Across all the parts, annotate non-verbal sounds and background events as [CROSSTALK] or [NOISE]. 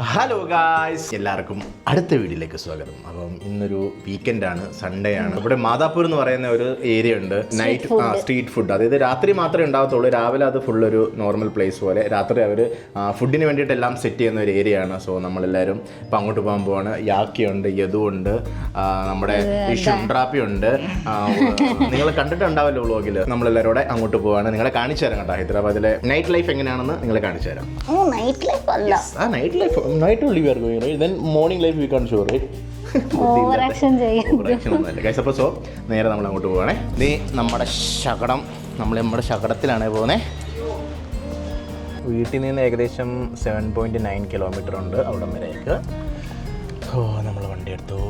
Hello guys എല്ലാവർക്കും അടുത്ത വീഡിയോയിലേക്ക് സ്വാഗതം. അപ്പം ഇന്നൊരു വീക്കെൻഡ് ആണ് സൺഡേ ആണ്. ഇവിടെ മാതാപൂർ എന്ന് പറയുന്ന ഒരു ഏരിയ ഉണ്ട്. നൈറ്റ് സ്ട്രീറ്റ് ഫുഡ് അതായത് രാത്രി മാത്രമേ ഉണ്ടാകത്തുള്ളൂ രാവിലെ അത് ഫുൾ ഒരു നോർമൽ പ്ലേസ് പോലെ. രാത്രി അവർ ഫുഡിന് വേണ്ടിയിട്ട് എല്ലാം സെറ്റ് ചെയ്യുന്ന ഒരു ഏരിയ ആണ്. സോ നമ്മളെല്ലാവരും ഇപ്പം അങ്ങോട്ട് പോകാൻ പോവാണ്. യാക്കിയുണ്ട് യദുണ്ട് നമ്മുടെ ഷുംട്രാപ്പി ഉണ്ട്. നിങ്ങൾ കണ്ടിട്ടുണ്ടാവല്ലോ വ്ളോഗിൽ നമ്മളെല്ലാവരും കൂടെ അങ്ങോട്ട് പോവാണ്. നിങ്ങളെ കാണിച്ചു തരാം കേട്ടോ ഹൈദരാബാദിലെ നൈറ്റ് ലൈഫ് എങ്ങനെയാണെന്ന് നിങ്ങളെ കാണിച്ചു തരാം. നൈറ്റ് ലൈഫ് night ഉള്ളി only we are going, right? Then morning life we can't show, right? [LAUGHS] Overreaction ഒന്നുമല്ല. Guys, അപ്പോൾ നേരെ നമ്മൾ അങ്ങോട്ട് പോവാണേ. നീ നമ്മുടെ ശകടം. നമ്മൾ നമ്മുടെ ശകടത്തിലാണ് പോകുന്നത് വീട്ടിൽ നിന്ന് ഏകദേശം സെവൻ പോയിന്റ് നയൻ കിലോമീറ്റർ ഉണ്ട് അവിടം വരേക്ക് ഓ നമ്മൾ വണ്ടി എടുത്തു.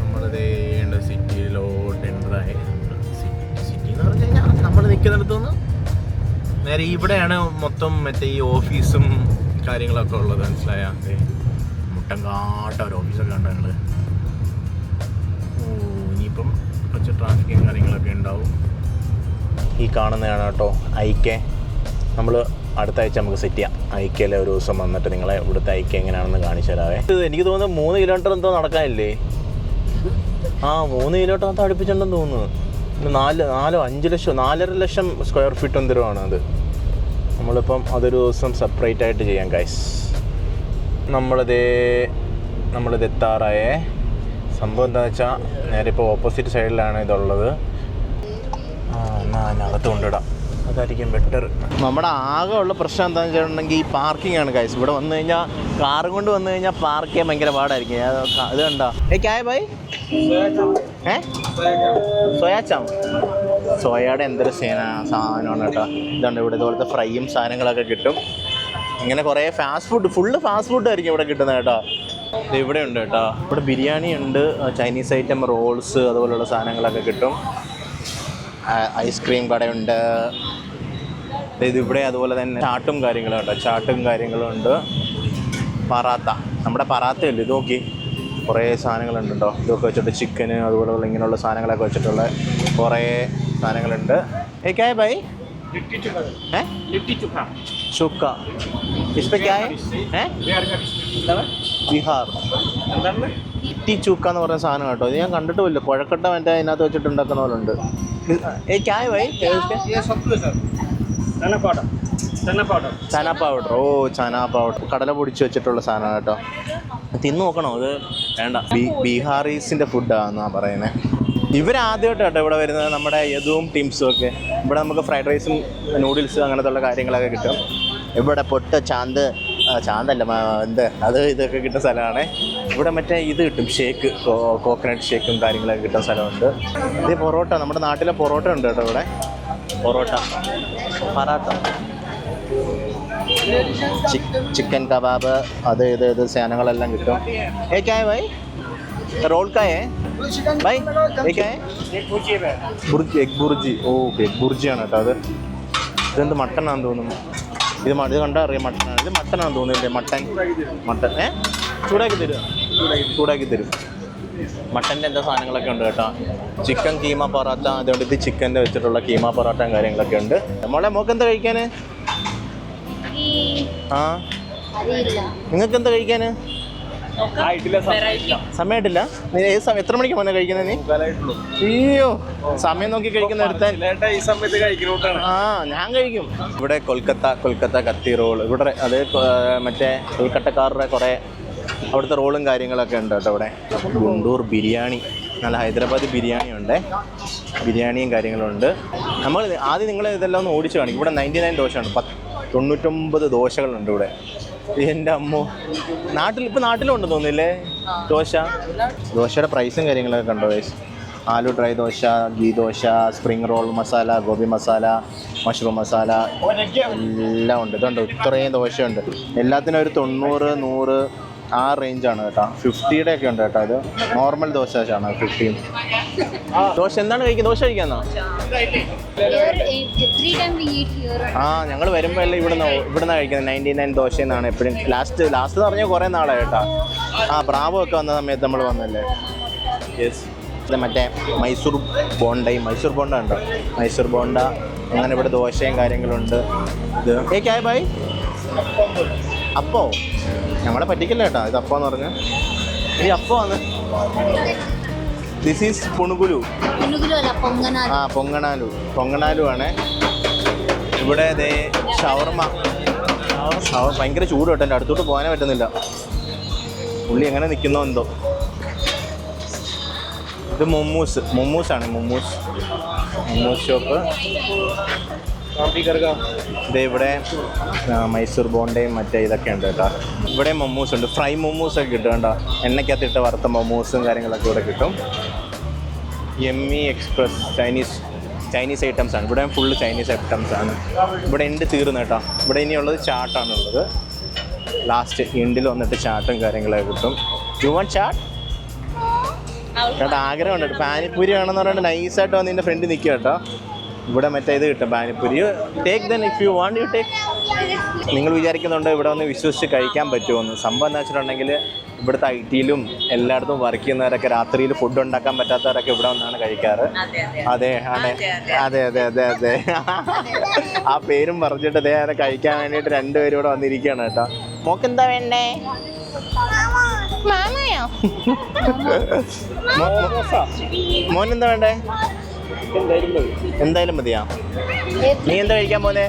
നമ്മളത് സിറ്റിയിലോട്ട് എന്ററായി സിറ്റി എന്ന് പറഞ്ഞു കഴിഞ്ഞാൽ നമ്മൾ നിൽക്കുന്നിടത്തുനിന്ന് നേരെ ഇവിടെയാണ് മൊത്തം മറ്റേ ഈ ഓഫീസും കാര്യങ്ങളൊക്കെ ഉള്ളത് മനസ്സിലായ? മുട്ടങ്കാട്ട ഒരു ഓഫീസൊക്കെ ഞങ്ങൾ ഓ ഇനിയിപ്പം കുറച്ച് ട്രാഫിക്കും കാര്യങ്ങളൊക്കെ ഉണ്ടാവും. ഈ കാണുന്നതാണ് കേട്ടോ ഐക്കെ നമ്മൾ അടുത്ത ആഴ്ച നമുക്ക് സെറ്റ് ചെയ്യാം. ഐക്കയിലെ ഒരു ദിവസം വന്നിട്ട് നിങ്ങളെ ഇവിടുത്തെ ഐക്ക എങ്ങനെയാണെന്ന് കാണിച്ചു തരാവേ. എനിക്ക് തോന്നുന്നത് മൂന്ന് കിലോമീറ്റർ എന്തോ നടക്കാനില്ലേ? ആ മൂന്ന് കിലോമീറ്റർ അടുപ്പിച്ചുണ്ടെന്ന് തോന്നുന്നു. നാല് നാലോ അഞ്ച് ലക്ഷം നാലര ലക്ഷം സ്ക്വയർ ഫീറ്റ് എന്തോ ആണ് അത് നമ്മളിപ്പം അതൊരു ദിവസം സെപ്പറേറ്റ് ആയിട്ട് ചെയ്യാം ഗൈസ് നമ്മളിതേ നമ്മളിത് എത്താറായേ. സംഭവം എന്താണെന്ന് വെച്ചാൽ നേരെ ഇപ്പോൾ ഓപ്പോസിറ്റ് സൈഡിലാണ് ഇതുള്ളത്. ആ എന്നാൽ അതിനകത്ത് കൊണ്ടിടാം അതായിരിക്കും ബെറ്റർ നമ്മുടെ ആകെ ഉള്ള പ്രശ്നം എന്താണെന്ന് വെച്ചിട്ടുണ്ടെങ്കിൽ ഈ പാർക്കിംഗ് ആണ് ഗൈസ് ഇവിടെ വന്നു കഴിഞ്ഞാൽ കാറും കൊണ്ട് വന്നു കഴിഞ്ഞാൽ പാർക്ക് ചെയ്യാൻ ഭയങ്കര പാടായിരിക്കും. അത് ഇത് കണ്ടോ ഏ? ക്യാ ബൈ ഏ സോയാച്ചാം സോയയുടെ എന്തൊരു സേന സാധനമാണ് കേട്ടോ. ഇതുണ്ട് ഇവിടെ ഇതുപോലത്തെ ഫ്രൈയും സാധനങ്ങളൊക്കെ കിട്ടും. ഇങ്ങനെ കുറേ fast food full fast food ആയിരിക്കും ഇവിടെ കിട്ടുന്നത് കേട്ടോ. ഇവിടെ ഉണ്ട് കേട്ടോ. ഇവിടെ ബിരിയാണി ഉണ്ട് ചൈനീസ് ഐറ്റം റോൾസ് അതുപോലുള്ള സാധനങ്ങളൊക്കെ കിട്ടും. ഐസ്ക്രീം കടയുണ്ട്. ഇത് ഇവിടെ അതുപോലെ തന്നെ ചാട്ടും കാര്യങ്ങളും ഉണ്ട് ചാട്ടും കാര്യങ്ങളും ഉണ്ട്. പറാത്ത നമ്മുടെ പറാത്തയല്ലേ ഇത് നോക്കി. കുറേ സാധനങ്ങളുണ്ട് കേട്ടോ. ഇതൊക്കെ വെച്ചിട്ട് ചിക്കന് അതുപോലെയുള്ള ഇങ്ങനെയുള്ള സാധനങ്ങളൊക്കെ വെച്ചിട്ടുള്ള കുറേ സാധനങ്ങളുണ്ട് ഏ ക്യാ ബൈ ഏ ചുക്ക ഇസ്പെ ക്യാ ഏ ബീഹാർ ഇട്ടി ചൂക്ക എന്ന് പറയുന്ന സാധനം കേട്ടോ ഇത് ഞാൻ കണ്ടിട്ടുമില്ല കുഴക്കട്ട മറ്റേ അതിനകത്ത് വെച്ചിട്ട് ഉണ്ടാക്കുന്ന പോലെ ഉണ്ട് ഏ ക്യാ ബൈ ये सत्तू है sir chana powder chana powder chana powder ഓ ചന പൗഡർ കടല പൊടിച്ച് വെച്ചിട്ടുള്ള സാധനം കേട്ടോ തിന്നു നോക്കണോ അത് വേണ്ട ബീ ബീഹാറീസിൻ്റെ ഫുഡാണെന്നാണ് പറയുന്നത് ഇവരാദ്യമായിട്ട് കേട്ടോ ഇവിടെ വരുന്നത്. നമ്മുടെ യദുവും ടീംസും ഒക്കെ. ഇവിടെ നമുക്ക് ഫ്രൈഡ് റൈസും നൂഡിൽസും അങ്ങനത്തെ കാര്യങ്ങളൊക്കെ കിട്ടും. ഇവിടെ പൊട്ട് ചാന്ത് ചാന്തല്ല എന്ത് അത് ഇതൊക്കെ കിട്ടുന്ന സ്ഥലമാണ്. ഇവിടെ മറ്റേ ഇത് കിട്ടും ഷേക്ക് കോക്കനട്ട് ഷേക്കും കാര്യങ്ങളൊക്കെ കിട്ടുന്ന സ്ഥലമുണ്ട്. ഇത് പൊറോട്ട നമ്മുടെ നാട്ടിലെ പൊറോട്ട ഉണ്ട് കേട്ടോ ഇവിടെ. പൊറോട്ട പറാട്ട ചിക്കൻ കബാബ് അത് ഇത് ഇത് സാധനങ്ങളെല്ലാം കിട്ടും. ഏ ക്യാ ഭായ് റോൾ ഹൈ एक पूछिए मैं ബുർജി എഗ് ബുർജി ഓ എഗ് ബുർജിയാണ് കേട്ടോ അത് ഇതെന്ത് മട്ടനാന്ന് തോന്നുന്നു ഇത് മ- ഇത് കണ്ടാൽ അറിയാം മട്ടനാണ് ഇത് മട്ടനാന്ന് തോന്നുന്നില്ലേ മട്ടൻ മട്ടൻ ഏ ചൂടാക്കി തരും ചൂടാക്കി തരും മട്ടൻ്റെ എന്താ സാധനങ്ങളൊക്കെ ഉണ്ട് കേട്ടോ ചിക്കൻ കീമ പൊറോട്ട അതുകൊണ്ട് ഇത് ചിക്കൻ്റെ വെച്ചിട്ടുള്ള കീമ പൊറോട്ടയും കാര്യങ്ങളൊക്കെ ഉണ്ട് മോളെ മോക്ക് എന്താ കഴിക്കാൻ ആ അറിയില്ല നിങ്ങൾക്ക് എന്താ കഴിക്കാൻ हाँ इडली सब സമയമായിട്ടില്ല നീ ഏത് സമയം എത്ര മണിക്ക് മോനെ കഴിക്കുന്നത് നീ? കലായിട്ടുള്ളൂ അയ്യോ സമയം നോക്കി കഴിക്കുന്ന എടുത്താൽ ഈ സമയത്ത് കഴിക്കുന്നോട്ടാണ് ആ ഞാൻ കഴിക്കും. ഇവിടെ കൊൽക്കത്ത കൊൽക്കത്ത കത്തി റോൾ ഇവിടെ അത് മറ്റേ കൊൽക്കത്തക്കാരുടെ കുറേ അവിടുത്തെ റോളും കാര്യങ്ങളൊക്കെ ഉണ്ട് കേട്ടോ ഇവിടെ. ഗുണ്ടൂർ ബിരിയാണി. നല്ല ഹൈദരാബാദ് ബിരിയാണി ഉണ്ട്. ബിരിയാണിയും കാര്യങ്ങളും ഉണ്ട്. നമ്മൾ ആദ്യം നിങ്ങൾ ഇതെല്ലാം ഒന്ന് ഓടിച്ചു കാണിക്കും. ഇവിടെ നയന്റി നയൻ ദോശയാണ്. പത്ത് തൊണ്ണൂറ്റൊമ്പത് ദോശകളുണ്ട് ഇവിടെ. എന്റെ അമ്മോ നാട്ടിൽ ഇപ്പം നാട്ടിലുണ്ടെന്ന് തോന്നില്ലേ ദോശ? ദോശയുടെ പ്രൈസും കാര്യങ്ങളൊക്കെ കണ്ടോ guys? Aloo dry dosa ghee dosa spring roll masala gobi masala mushroom masala എല്ലാം ഉണ്ട്. ഇതുണ്ട് ഇത്രയും ദോശയുണ്ട്. എല്ലാത്തിനും ഒരു തൊണ്ണൂറ് നൂറ് ആ റേഞ്ച് ആണ് കേട്ടോ. ഫിഫ്റ്റിയുടെ ഒക്കെ ഉണ്ട് കേട്ടോ ഇത്. നോർമൽ ദോശ ആണ് ഫിഫ്റ്റി ദോശ എന്താണ് കഴിക്കുന്നത്? Dosa കഴിക്കാന്നോ? Three time we eat here ആ ഞങ്ങൾ വരുമ്പോൾ എല്ലാം ഇവിടുന്ന് ഇവിടുന്ന് കഴിക്കുന്നത്. നയന്റി നയൻ ദോശ എന്നാണ് എപ്പോഴും ലാസ്റ്റ് ലാസ്റ്റ് പറഞ്ഞ പറഞ്ഞാൽ കുറേ നാളായി കേട്ടോ. ആ ബ്രാവോ ഒക്കെ വന്ന സമയത്ത് നമ്മൾ വന്നല്ലേ? യെസ് മറ്റേ മൈസൂർ ബോണ്ടയും മൈസൂർ ബോണ്ട ഉണ്ടോ? മൈസൂർ ബോണ്ട അങ്ങനെ ഇവിടെ ദോശയും കാര്യങ്ങളുണ്ട് ഇത് ഏ ക്യാ ബൈ? അപ്പോ? ഞങ്ങളെ പറ്റിക്കില്ല കേട്ടോ ഇത് അപ്പാന്ന് പറഞ്ഞ. ഈ അപ്പമാണ് ദിസ് ഈസ് പുണുകുലു. ആ പൊങ്ങണാലു പൊങ്ങണാലു ആണ് ഇവിടെ ദേ ഷവർമ. ഷവർ ഭയങ്കര ചൂട് കേട്ടോ എന്റെ അടുത്തോട്ട് പോകാനേ പറ്റുന്നില്ല. പുള്ളി എങ്ങനെ നിൽക്കുന്നോ എന്തോ. ഇത് മൊമ്മൂസ്. മൊമ്മൂസാണ് ആണ് മൊമ്മൂസ്. മൊമ്മൂസ് ഷോപ്പ്. ഇത് ഇവിടെ മൈസൂർ ബോണ്ടയും മറ്റേ ഇതൊക്കെ ഉണ്ട് കേട്ടോ. ഇവിടെ മൊമ്മൂസ് ഉണ്ട്. ഫ്രൈ മൊമ്മൂസ് ഒക്കെ കിട്ടും കേട്ടോ. എണ്ണയ്ക്കകത്തിട്ട് വറുത്ത മൊമ്മൂസും കാര്യങ്ങളൊക്കെ ഇവിടെ കിട്ടും. എമ്മി എക്സ്പ്രസ് ചൈനീസ് ചൈനീസ് ഐറ്റംസ് ആണ്. ഇവിടെ ഫുള്ള് ചൈനീസ് ഐറ്റംസ് ആണ്. ഇവിടെ ഉണ്ട് തീർന്നു കേട്ടോ. ഇവിടെ ഇനിയുള്ളത് ചാട്ടാണുള്ളത് ലാസ്റ്റ് എൻഡിൽ വന്നിട്ട് ചാട്ടും കാര്യങ്ങളൊക്കെ കിട്ടും. യു വൺ ചാട്ട് ചേട്ടാ ആഗ്രഹമുണ്ട്. പാനിപ്പൂരി വേണമെന്ന് പറഞ്ഞിട്ട് നൈസായിട്ട് വന്ന് എന്റെ ഫ്രണ്ട് നിൽക്കുക കേട്ടോ. ഇവിടെ മറ്റേ ഇത് കിട്ടും panipuri. Take then if you want you take നിങ്ങൾ വിചാരിക്കുന്നുണ്ട് ഇവിടെ വന്ന് വിശ്വസിച്ച് കഴിക്കാൻ പറ്റുമെന്ന്? സംഭവം എന്താ വെച്ചിട്ടുണ്ടെങ്കിൽ ഇവിടുത്തെ ഐ ടിയിലും എല്ലായിടത്തും വർക്ക് ചെയ്യുന്നവരൊക്കെ രാത്രിയിൽ ഫുഡ് ഉണ്ടാക്കാൻ പറ്റാത്തവരൊക്കെ ഇവിടെ വന്നാണ് കഴിക്കാറ്. അതെ ആണ്. അതെ അതെ. അതെ അതെ ആ പേരും പറഞ്ഞിട്ട് അതേ അത് കഴിക്കാൻ വേണ്ടിയിട്ട് രണ്ടുപേരും ഇവിടെ വന്നിരിക്കുകയാണ് കേട്ടോ. മോക്ക് എന്താ വേണ്ടേ? എന്താ വേണ്ടേ? എന്തായാലും മതിയാ. നീ എന്താ കഴിക്കാൻ പോലെ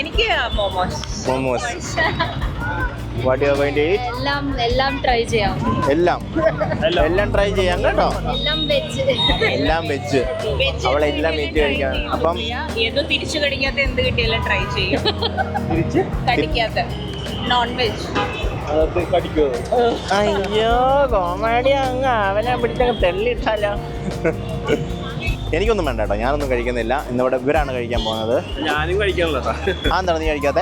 എനിക്ക് momos. Momos. What you going to eat എല്ലാം എല്ലാം ട്രൈ ചെയ്യാം. എല്ലാം. എല്ലാം. ട്രൈ ചെയ്യാം കേട്ടോ. എല്ലാം വെച്ച് എല്ലാം വെച്ച് അവളെല്ലാം വെജ് കഴിക്കാൻ അപ്പം ഏതോ തിരിച്ചു കടിക്കാത്ത എന്ത് കിട്ടിയാലും ട്രൈ ചെയ്യും. തിരിച്ച്? കടിക്കാത്ത. നോൺ വെജ് അയ്യോ കോമഡി അങ്ങ്. അവനെ പിടിച്ചങ്ങ് തെള്ളിട്ടാലോ എനിക്കൊന്നും വേണ്ട കേട്ടോ. ഞാനൊന്നും കഴിക്കുന്നില്ല. ഇന്നിവിടെ ഇവരാണ് കഴിക്കാൻ പോകുന്നത്. ഞാനും കഴിക്കാനുള്ള ആ എന്താണ് നീ കഴിക്കാത്ത?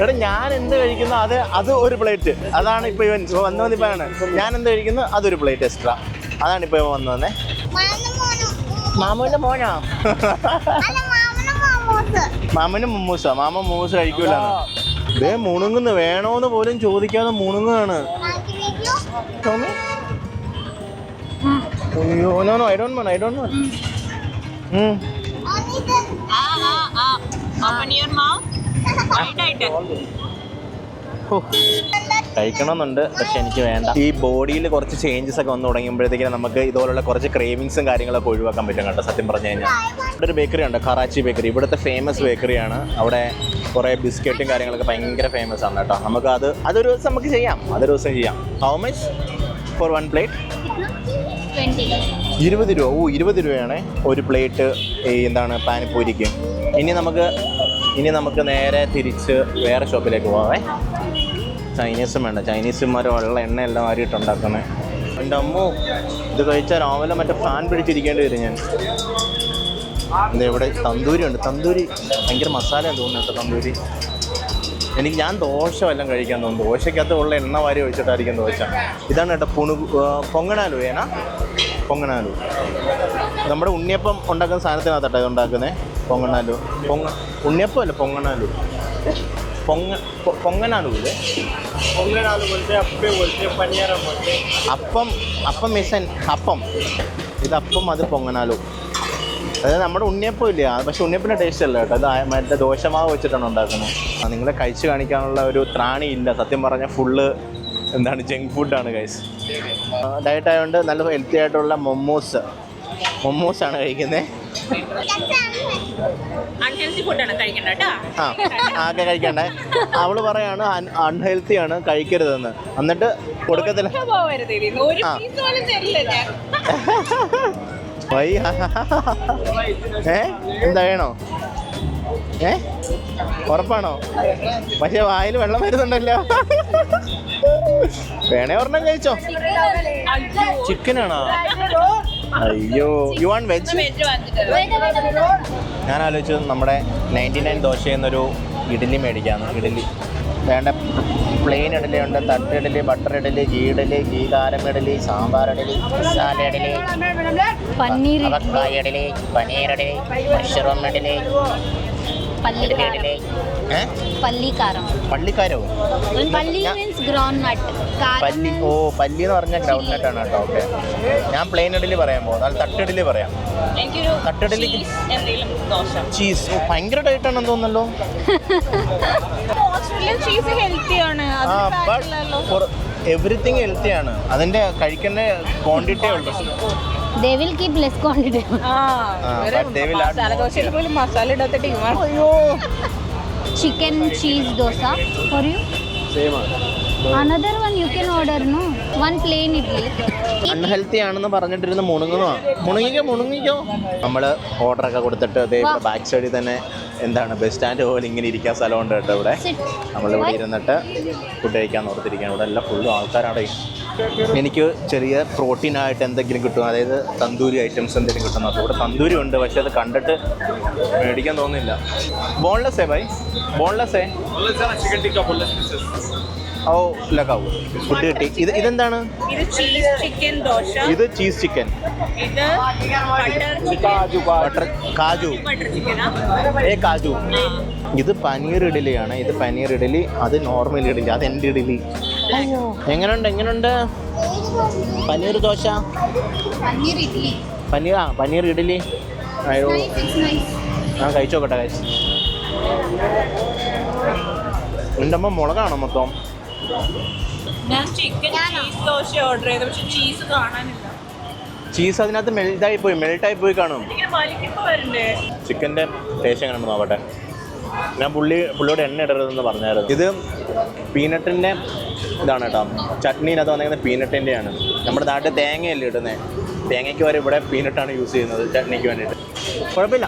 എടാ ഞാൻ എന്ത് കഴിക്കുന്നു? അത് അത് ഒരു പ്ലേറ്റ്. അതാണ് ഇപ്പൊ ഇവൻ വന്നു വന്നിപ്പോ ഞാൻ എന്ത് കഴിക്കുന്നു? അതൊരു പ്ലേറ്റ് എക്സ്ട്രാ. അതാണ് ഇപ്പൊ ഇവൻ വന്നു വന്നേ. മാമുവിന്റെ മോനോ? മാമന് മുമ്മൂസോ? മാമ മൂസ് കഴിക്കൂല ഇതേ മുണുങ്ങുന്നു. വേണോന്ന് പോലും ചോദിക്കാതെ മുണുങ്ങാണ് ടോമി? അയ്യോ no no I don't want I don't want open your mouth വൈഡായിട്ട് കഴിക്കണമെന്നുണ്ട് പക്ഷെ എനിക്ക് വേണ്ട. ഈ ബോഡിയിൽ കുറച്ച് ചേഞ്ചസ് ഒക്കെ വന്നു തുടങ്ങുമ്പോഴത്തേക്കും നമുക്ക് ഇതുപോലുള്ള കുറച്ച് ക്രേവിങ്സും കാര്യങ്ങളൊക്കെ ഒഴിവാക്കാൻ പറ്റും കേട്ടോ സത്യം പറഞ്ഞു കഴിഞ്ഞാൽ. ഇവിടെ ഒരു ബേക്കറി ഉണ്ട് കറാച്ചി ബേക്കറി ഇവിടുത്തെ ഫേമസ് ബേക്കറിയാണ് അവിടെ കുറേ ബിസ്ക്കറ്റും കാര്യങ്ങളൊക്കെ ഭയങ്കര ഫേമസ് ആണ് കേട്ടോ. നമുക്ക് അത് അതൊരു ദിവസം നമുക്ക് ചെയ്യാം അതൊരു ദിവസം ചെയ്യാം. How much for one plate ഇരുപത് രൂപ. ഓ ഇരുപത് രൂപയാണ്. ഒരു പ്ലേറ്റ് എന്താണ് പാനിപ്പൂരിക്ക് ഇനി നമുക്ക് ഇനി നമുക്ക് നേരെ തിരിച്ച് വേറെ ഷോപ്പിലേക്ക് പോവാമേ ചൈനീസും വേണ്ട. ചൈനീസുമാർ വെള്ളം എണ്ണ എല്ലാം മാറിയിട്ടുണ്ടാക്കുന്നത് എന്റെ അമ്മ ഇത് കഴിച്ചാൽ രാവിലെ മറ്റേ ഫാൻ പിടിച്ചിരിക്കേണ്ടി വരും ഞാൻ. ഇവിടെ തന്തൂരി ഉണ്ട് തന്തൂരി ഭയങ്കര മസാലയാണ് തോന്നുന്നു കേട്ടോ തന്തൂരി. എനിക്ക് ഞാൻ ദോശ വല്ലതും കഴിക്കാൻ തോന്നുന്നു. ദോശക്കകത്ത് ഉള്ള എണ്ണ വാരി ഒഴിച്ചിട്ടായിരിക്കും ദോശ. ഇതാണ് കേട്ടോ പുണു പൊങ്ങണാലു ഏന? പൊങ്ങണാലു നമ്മുടെ ഉണ്ണിയപ്പം ഉണ്ടാക്കുന്ന സാധനത്തിനകത്തട്ടോ ഇത് ഉണ്ടാക്കുന്നത് പൊങ്ങണാലു പൊങ്ങ ഉണ്ണിയപ്പം അല്ല പൊങ്ങണാലു ഇല്ലേ പൊങ്കനാല് പോലത്തെ അപ്പേ बोलते പനിയാരം പോലത്തെ അപ്പം അപ്പം മിസൻ അപ്പം. ഇത് അപ്പം അത് പൊങ്ങനാലു. അതായത് നമ്മുടെ ഉണ്ണിയപ്പം ഇല്ല? പക്ഷെ ഉണ്ണിയപ്പിന്റെ ടേസ്റ്റ് അല്ല കേട്ടോ. അത് ആ- മറ്റേ ദോശമാവ് വെച്ചിട്ടാണ് ഉണ്ടാക്കുന്നത്. ആ, നിങ്ങളെ കഴിച്ച് കാണിക്കാനുള്ള ഒരു ത്രാണി ഇല്ല. സത്യം പറഞ്ഞാൽ ഫുള്ള് എന്താണ് ജങ്ക് ഫുഡാണ് കൈസ് ഡയറ്റ് ആയതുകൊണ്ട് നല്ല ഹെൽത്തി ആയിട്ടുള്ള മൊമോസ് മൊമോസാണ് കഴിക്കുന്നത് അൺഹെൽത്തി ഫുഡാണ് കഴിക്കണ്ട കേട്ടോ. ആ ആകെ കഴിക്കണ്ടേ. അവൾ പറയാണ് അൺഹെൽത്തി ആണ് കഴിക്കരുതെന്ന്. എന്നിട്ട് കൊടുക്കത്തില്ല. പോവരുത് ഇതിന്ന്. ഒരു ആ. പോലും തരില്ല ഞാൻ. വൈ. ഏ? എന്താ വേണോ? ഏ? ഉറപ്പാണോ? പക്ഷെ വായിൽ വെള്ളം വരുന്നുണ്ടല്ലോ. വേണേ ഒരെണ്ണം കഴിച്ചോ. ചിക്കനാണോ അയ്യോ യു വാണ്ട് വെജ് ഞാൻ ആലോചിച്ചത് നമ്മുടെ നയന്റി നയൻ ദോശ എന്നൊരു ഇഡലി മേടിക്കാന്ന് ഇഡലി. വേണ്ട പ്ലെയിൻ ഇഡലി ഉണ്ട് തട്ട് ഇഡലി ബട്ടർ ഇഡലി ഗീ ഇഡലി ഗീ കാരം ഇഡലി സാമ്പാർ ഇഡലി മസാല ഇഡലി പനീർ ഇഡലി പനീർ ഇഡലി മഷ്റൂം ഇഡലി ഇഡലി ഇഡലി ഏ? പല്ലി കാരം പള്ളിക്കാരോ പല്ലി മീൻസ് ഗ്രൗണ്ട് നട്ട് പല്ലി ഓ പല്ലി എന്ന് പറഞ്ഞാൽ ഗ്രൗണ്ട് നട്ട് ആണ്? കേട്ടോ ഓക്കെ. ഞാൻ പ്ലെയിൻ ഇഡലി പറയാൻ പോകും അത് തട്ടിഡലി പറയാം. തട്ടിഡലി ചീസ് ഓ ഭയങ്കര ടൈറ്റ് ആണെന്ന് തോന്നല്ലോ ചീസ് ഹെൽത്തി ആണ്. എവറിത്തിങ് ഹെൽത്തി ആണ്. അതിന്റെ കഴിക്കേണ്ട ക്വാണ്ടിറ്റി ഉള്ളൂ. They will keep less quantity ആ ആ, ഇവർ but they will add masala ദോശയിൽ. പോലും മസാല ഇടാത്ത ടീമാണ് അയ്യോ. Chicken dosa for you. Same. Another one you can order, no? One plain idli. Unhealthy ആണെന്ന് പറഞ്ഞിട്ടിരുന്ന മുണുങ്ങുന്നതാണ് മുണുങ്ങിക്കോ മുണുങ്ങിക്കോ നമ്മൾ ഒക്കെ കൊടുത്തിട്ട് അതേ ബാക്ക് സൈഡിൽ തന്നെ എന്താണ് ബസ് സ്റ്റാൻഡ് പോലെ ഇങ്ങനെ ഇരിക്കാൻ സ്ഥലമുണ്ട് കേട്ടോ ഇവിടെ നമ്മളിവിടെ ഇരുന്നിട്ട് ഫുഡ് കഴിക്കാൻ ഓർത്തിരിക്കുകയാണ് ഇവിടെ എല്ലാം ഫുള്ളും ആൾക്കാരാണ് എനിക്ക് ചെറിയ പ്രോട്ടീൻ ആയിട്ട് എന്തെങ്കിലും കിട്ടും. അതായത് തന്തൂരി ഐറ്റംസ് എന്തെങ്കിലും കിട്ടും. ഇവിടെ തന്തൂരി ഉണ്ട്. പക്ഷെ അത് കണ്ടിട്ട് മേടിക്കാൻ തോന്നുന്നില്ല. ബോൺലെസ് ഏ ബൈ? ബോൺലെസ് ഏ? ഓ ലക്കാവൂ ഫുഡ് കിട്ടി. ഇത് ഇതെന്താണ്? ഇത് ചീസ് ചിക്കൻ ദോശ. ഇത് ചീസ് ചിക്കൻ. ഇത് ബട്ടർ ബട്ടർ കാജു. ഏ കാജു. ഇത് പനീർ ഇഡലിയാണ് ഇത് പനീർ ഇഡലി അത് നോർമൽ ഇഡലി അത് എന്റെ ഇഡലി എങ്ങനെയുണ്ട് എങ്ങനെയുണ്ട് പനീർ ദോശ? പനീർ ഇഡ്ലി പനീർ ആ പനീർ ഇഡലി അയ്യോ. ഞാൻ കഴിച്ചു നോക്കട്ടെ കഴിച്ചു എന്റെ അമ്മ മുളകാണോ മൊത്തം? ഞാൻ ചിക്കൻ ചീസ് ദോശ ഓർഡർ ചെയ്തു പക്ഷെ ചീസ് കാണാനില്ല. ചീസ് അതിനകത്ത് മെൽറ്റായി പോയി മെൽറ്റായി പോയി കാണും. ചിക്കന്റെ ടേസ്റ്റ് എങ്ങനെ ആവട്ടെ ഞാൻ പുള്ളി പുള്ളിയോട് എണ്ണ ഇടരുതെന്ന് പറഞ്ഞായിരുന്നു. ഇത് പീനട്ടിന്റെ ഇതാണ് കേട്ടോ. ചട്നീനകത്ത് വന്നിരിക്കുന്നത് പീനട്ടിന്റെയാണ് നമ്മുടെ നാട്ടിൽ തേങ്ങയല്ലേ ഇടുന്നത് തേങ്ങയ്ക്ക് വരെ ഇവിടെ പീനട്ടാണ് യൂസ് ചെയ്യുന്നത് ചട്നിക്ക് വേണ്ടിയിട്ട്. കുഴപ്പമില്ല.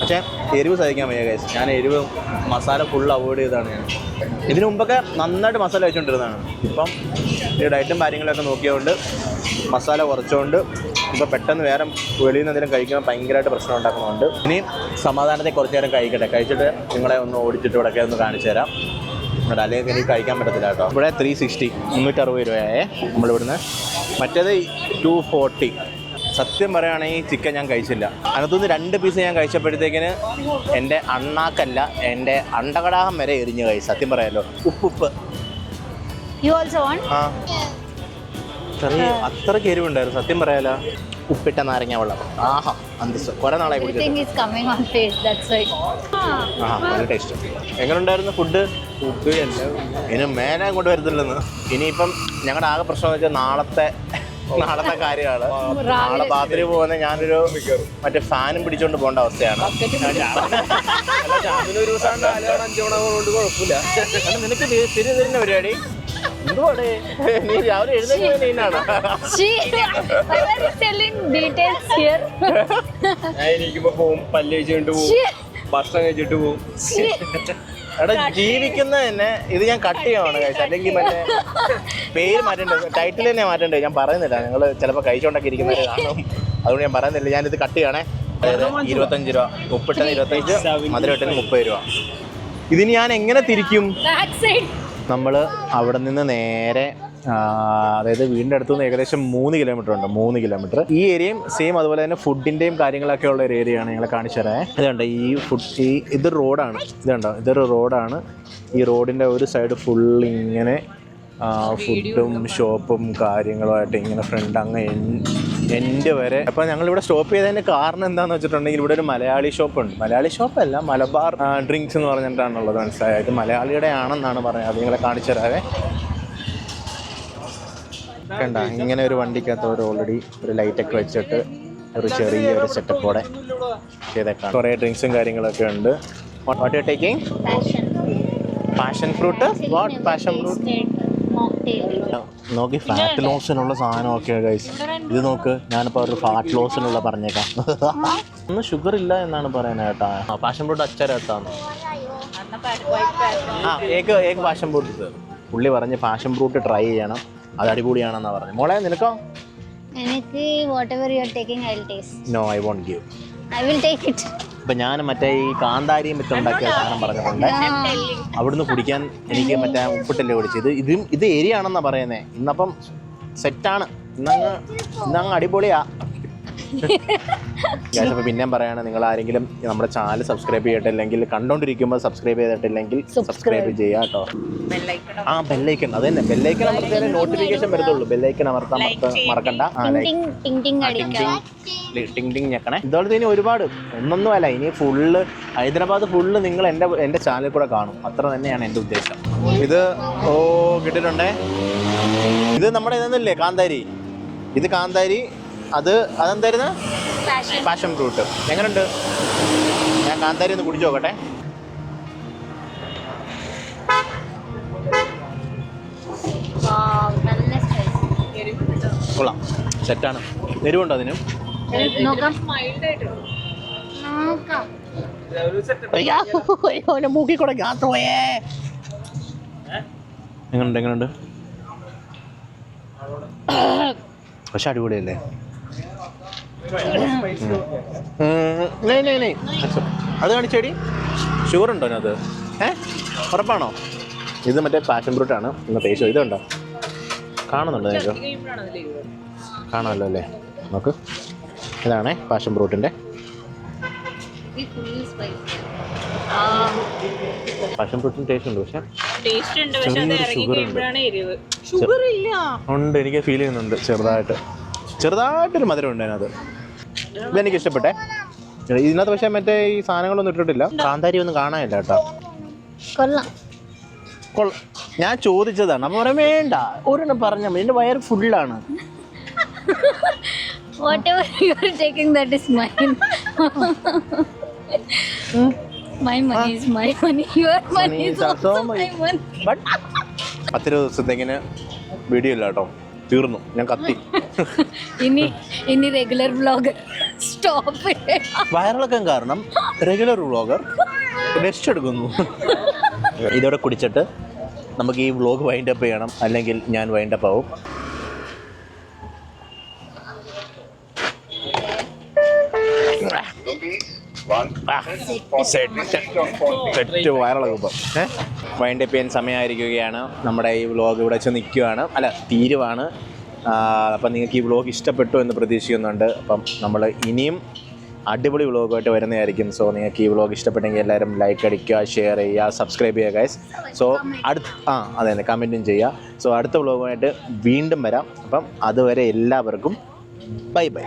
പക്ഷേ എരിവ് സഹിക്കാൻ വയ്യ ഗൈസ് ഞാൻ എരിവ് മസാല ഫുൾ അവോയ്ഡ് ചെയ്താണ് ഞാൻ. ഇതിനു മുമ്പൊക്കെ നന്നായിട്ട് മസാല വെച്ചുകൊണ്ടിരുന്നതാണ് ഇപ്പം ഈ ഡയറ്റും കാര്യങ്ങളൊക്കെ നോക്കിയതുകൊണ്ട് മസാല കുറച്ചുകൊണ്ട് ഇപ്പോൾ പെട്ടെന്ന് വേറെ വെളിയിൽ നിന്ന് എന്തെങ്കിലും കഴിക്കുമ്പോൾ ഭയങ്കരമായിട്ട് പ്രശ്നം ഉണ്ടാക്കുന്നുണ്ട് ഇനി സമാധാനത്തെ കുറച്ച് നേരം കഴിക്കട്ടെ. കഴിച്ചിട്ട് നിങ്ങളെ ഒന്ന് ഓടിച്ചിട്ട് ഇവിടെയൊക്കെ ഒന്ന് കാണിച്ചു തരാം. ഇവിടെ അല്ലെങ്കിൽ എനിക്ക് കഴിക്കാൻ പറ്റത്തില്ല കേട്ടോ. ഇവിടെ ത്രീ സിക്സ്റ്റി മുന്നൂറ്ററുപത് രൂപയായേ. നമ്മളിവിടുന്ന് മറ്റേത് ടു ഫോർട്ടി സത്യം പറയുകയാണെങ്കിൽ ചിക്കൻ ഞാൻ കഴിച്ചില്ല. അതിനകത്തുനിന്ന് രണ്ട് പീസ് ഞാൻ കഴിച്ചപ്പോഴത്തേക്കിന് എന്റെ അണ്ണാക്കല്ല എന്റെ അണ്ടകടാഹം വരെ എരിഞ്ഞു കഴിച്ചു സത്യം പറയാലോ. ഉപ്പുപ്പ് യു ഓൾസോ വൺ ആ. ചെറിയ അത്രയ്ക്ക് എരിവുണ്ടായിരുന്നു. സത്യം പറയാലോ. ഉപ്പിട്ട നാരങ്ങ വെള്ളം. ആഹാ അന്തസ് കുറെ നാളായി ടേസ്റ്റ് എങ്ങനെ ഉണ്ടായിരുന്നു ഫുഡ് ഫുഡ് ഇനി മേനെ അങ്ങോട്ട് വരുന്നില്ലെന്ന് ഇനിയിപ്പം ഞങ്ങളുടെ ആകെ പ്രശ്നം എന്ന് വെച്ചാൽ നാളത്തെ നാളത്തെ കാര്യമാണ്. നാളെ ബാത്റൂമിൽ പോകുന്ന ഞാനൊരു മറ്റേ ഫാനും പിടിച്ചോണ്ട് പോകേണ്ട അവസ്ഥയാണ്. ഒരു ദിവസം അഞ്ചു മണി കൊണ്ട് കുഴപ്പമില്ല. കാരണം നിനക്ക് തിരി തരുന്ന പരിപാടി? നീ രാവിലെ ഇരിക്കുമ്പോ പോവും പല്ല് കഴിച്ചിട്ട് പോവും ഭക്ഷണം കഴിച്ചിട്ട് പോവും. she, എടാ ജീവിക്കുന്ന തന്നെ ഇത് ഞാൻ കട്ട് ചെയ്യണം കഴിച്ചു അല്ലെങ്കിൽ മറ്റേ പേര് മാറ്റേണ്ടത് ടൈറ്റിൽ തന്നെ മാറ്റേണ്ടത് ഞാൻ പറയുന്നില്ല നിങ്ങൾ ചിലപ്പോൾ കഴിച്ചുകൊണ്ടൊക്കെ ഇരിക്കുന്നവർ കാണും അതുകൊണ്ട് ഞാൻ പറയുന്നില്ല. ഞാനിത് കട്ട് ചെയ്യണേ അതായത് ഇരുപത്തഞ്ച് രൂപ ഉപ്പിട്ടത് ഇരുപത്തഞ്ച് മധുരം മുപ്പത് രൂപ. ഇതിന് ഞാൻ എങ്ങനെ തിരിക്കും. നമ്മൾ അവിടെ നിന്ന് നേരെ അതായത് വീടിന്റെ അടുത്തു നിന്ന് ഏകദേശം മൂന്ന് കിലോമീറ്റർ ഉണ്ട് മൂന്ന് കിലോമീറ്റർ ഈ ഏരിയയും സെയിം അതുപോലെ തന്നെ ഫുഡിന്റെയും കാര്യങ്ങളൊക്കെ ഉള്ള ഒരു ഏരിയയാണ് ഞങ്ങളെ കാണിച്ചു തരാം. ഇതുണ്ട് ഈ ഫുഡ് ഈ ഇത് റോഡാണ് ഇതുണ്ടോ ഇതൊരു റോഡാണ് ഈ റോഡിന്റെ ഒരു സൈഡ് ഫുൾ ഇങ്ങനെ ഫുഡും ഷോപ്പും കാര്യങ്ങളുമായിട്ട് ഇങ്ങനെ ഫ്രണ്ട് അങ്ങ് എന്റെ വരെ. അപ്പോൾ ഞങ്ങളിവിടെ സ്റ്റോപ്പ് ചെയ്തതിന്റെ കാരണം എന്താണെന്ന് വെച്ചിട്ടുണ്ടെങ്കിൽ ഇവിടെ ഒരു മലയാളി ഷോപ്പുണ്ട് മലയാളി ഷോപ്പല്ല മലബാർ ഡ്രിങ്ക്സ് എന്ന് പറഞ്ഞിട്ടാണുള്ളത്. മനസ്സിലായത് മലയാളിയുടെ ആണെന്നാണ് പറഞ്ഞത്. അത് നിങ്ങളെ കാണിച്ചു തരാവേ. കണ്ട. ഇങ്ങനെ ഒരു വണ്ടിക്കകത്ത് അവർ ഓൾറെഡി ഒരു ലൈറ്റ് ഒക്കെ വെച്ചിട്ട് ഒരു ചെറിയ ഒരു സെറ്റപ്പോടെ ചെയ്തേക്കാം കുറേ ഡ്രിങ്ക്സും കാര്യങ്ങളൊക്കെ ഉണ്ട്. What you taking. Passion fruit what passion fruit. നോക്കി ഫാറ്റ് ലോസിനുള്ള സാധനമൊക്കെ ഗൈസ് ഇത് നോക്ക് ഞാനിപ്പോൾ ഒരു ഫാറ്റ് ലോസിനുള്ള പറഞ്ഞേക്കാം. ഒന്നും ഷുഗർ ഇല്ല എന്നാണ് പറയുന്നത് കേട്ടാ. പാഷൻ ഫ്രൂട്ട് അച്ചരട്ടാന്ന് ആ ഏക്ക് ഏക്ക് പാഷൻ ഫ്രൂട്ട് പുള്ളി പറഞ്ഞ് പാഷൻ ഫ്രൂട്ട് ട്രൈ ചെയ്യണം. അത് അടിപൊളിയാണെന്നാ പറഞ്ഞു. മോളെ നിനക്കോ? എനിക്ക് you are taking I will taste no I won't give I will take it ഇപ്പം ഞാൻ മറ്റേ ഈ കാന്താരിയും വെച്ചുണ്ടാക്കിയ സാധനം പറഞ്ഞിട്ടുണ്ട്. അവിടുന്ന് കുടിക്കാൻ എനിക്ക് മറ്റേ ഉപ്പിട്ടല്ലേ കുടിച്ചത് ഇത് ഇത് എരിയാണെന്നാണ് പറയുന്നത് ഇന്നപ്പം സെറ്റാണ് ഇന്നങ്ങ് ഇന്നങ്ങ് അടിപൊളിയാ. [LAUGHS] ഗൈസ് അപ്പോൾ പിന്നെയും പറയാണ് നിങ്ങൾ ആരെങ്കിലും നമ്മുടെ ചാനൽ സബ്സ്ക്രൈബ് ചെയ്തിട്ടില്ലെങ്കിൽ കണ്ടോണ്ടിരിക്കുമ്പോൾ സബ്സ്ക്രൈബ് ചെയ്തിട്ടില്ലെങ്കിൽ സബ്സ്ക്രൈബ് ചെയ്യുക കേട്ടോ. ആ ബെല്ലൈക്കൺ അത് തന്നെ. ബെല്ലൈക്കൺ അമർത്തിയാലേ നോട്ടിഫിക്കേഷൻ വരത്തുള്ളൂ. ബെല്ലൈക്കൺ അമർത്താൻ. മറക്കണ്ട. ആ ടിങ് ടിങ് ഞെക്കണേ. ഇതുപോലെ ഇനി ഒരുപാട്. ഒന്നൊന്നും അല്ല. ഇനി ഫുള്ള് ഹൈദരാബാദ് ഫുള്ള് നിങ്ങൾ എന്റെ എന്റെ ചാനലിൽ കൂടെ കാണും. അത്ര തന്നെയാണ് എന്റെ ഉദ്ദേശം. ഇത് ഓ കിട്ടിയിട്ടുണ്ടേ? ഇത് നമ്മുടെ ഇതൊന്നുമില്ലേ കാന്താരി. ഇത് കാന്താരി അത് അതെന്തായിരുന്നു? പാഷൻ ഫ്രൂട്ട് എങ്ങനെയുണ്ട് ഞാൻ കാന്താരി ഒന്ന് കുടിച്ചു നോക്കട്ടെ. കൊള്ളാം. സെറ്റാണ് എരിവുണ്ടോ അതിനും? മൂക്കി കൂടെ ഗ്യാസ് പോയേ. എങ്ങനുണ്ട് എങ്ങനുണ്ട്? പക്ഷെ അടിപൊളിയല്ലേ. അത് കാണിച്ചേടി ഷുഗർ ഉണ്ടോ അതിനകത്ത്? ഏ? ഉറപ്പാണോ? ഇത് മറ്റേ പാഷൻ ഫ്രൂട്ട് ആണ്. ഇന്ന് പേശോ ഇതുണ്ടോ? കാണുന്നുണ്ടോ നിങ്ങൾക്ക് കാണാമല്ലോ അല്ലേ? നോക്ക്. ഇതാണേ പാഷൻ ഫ്രൂട്ടിന്റെ പാഷൻ ഫ്രൂട്ടിന് ടേസ്റ്റ് ഉണ്ട് പക്ഷേ. ഉണ്ട് ഉണ്ട്. ഷുഗർ ഇല്ല. ഉണ്ട് എനിക്ക് ഫീൽ ചെയ്യുന്നുണ്ട് ചെറുതായിട്ട്. ചെറുതായിട്ടൊരു മധുരം ഉണ്ട് അതിനകത്ത്. ഇതെനിക്ക് ഇഷ്ടപ്പെട്ടെ. ഇതിനകത്ത് പക്ഷേ മറ്റേ ഈ സാധനങ്ങളൊന്നും ഇട്ടിട്ടില്ല. കാന്താരി ഒന്നും കാണാനില്ല കേട്ടോ. കൊള്ളാം. ഞാൻ ചോദിച്ചതാണ്. അപ്പൊ പറയാൻ വേണ്ട. ഒരെണ്ണം പറഞ്ഞാൽ മതി. എന്റെ വയറ് ഫുള്ളാണ്. പത്ത് ദിവസത്തേക്കിന് വീഡിയോ ഇല്ല കേട്ടോ. തീർന്നു. ഞാൻ കത്തി. ഇനി ഇനി റെഗുലർ വ്ളോഗർ സ്റ്റോപ്പ് വയറിളക്കം കാരണം റെഗുലർ വ്ളോഗർ റെസ്റ്റ് എടുക്കുന്നു. ഇതോടെ കുടിച്ചിട്ട് നമുക്ക് ഈ വ്ളോഗ് വൈൻഡ് അപ്പ് ചെയ്യണം. അല്ലെങ്കിൽ ഞാൻ വൈൻഡ് അപ്പ് ആവും. സെറ്റ് വയറിളകുമ്പോൾ വൈൻഡ് അപ്പ് ചെയ്യാൻ സമയമായിരിക്കുകയാണ്. നമ്മുടെ ഈ വ്ലോഗ് ഇവിടെ വെച്ച് നിൽക്കുകയാണ്. അല്ല തീരുവാണ്. അപ്പം നിങ്ങൾക്ക് ഈ വ്ലോഗ് ഇഷ്ടപ്പെട്ടു എന്ന് പ്രതീക്ഷിക്കുന്നുണ്ട്. അപ്പം നമ്മൾ ഇനിയും അടിപൊളി വ്ളോഗുമായിട്ട് വരുന്നതായിരിക്കും. സോ നിങ്ങൾക്ക് ഈ വ്ലോഗ് ഇഷ്ടപ്പെട്ടെങ്കിൽ എല്ലാവരും ലൈക്ക് അടിക്കുക ഷെയർ ചെയ്യുക സബ്സ്ക്രൈബ് ചെയ്യുക ഗൈസ് സോ അടുത്ത ആ അതെ തന്നെ കമന്റും ചെയ്യുക. സോ അടുത്ത വ്ളോഗുമായിട്ട് വീണ്ടും വരാം. അപ്പം അതുവരെ എല്ലാവർക്കും ബൈ ബൈ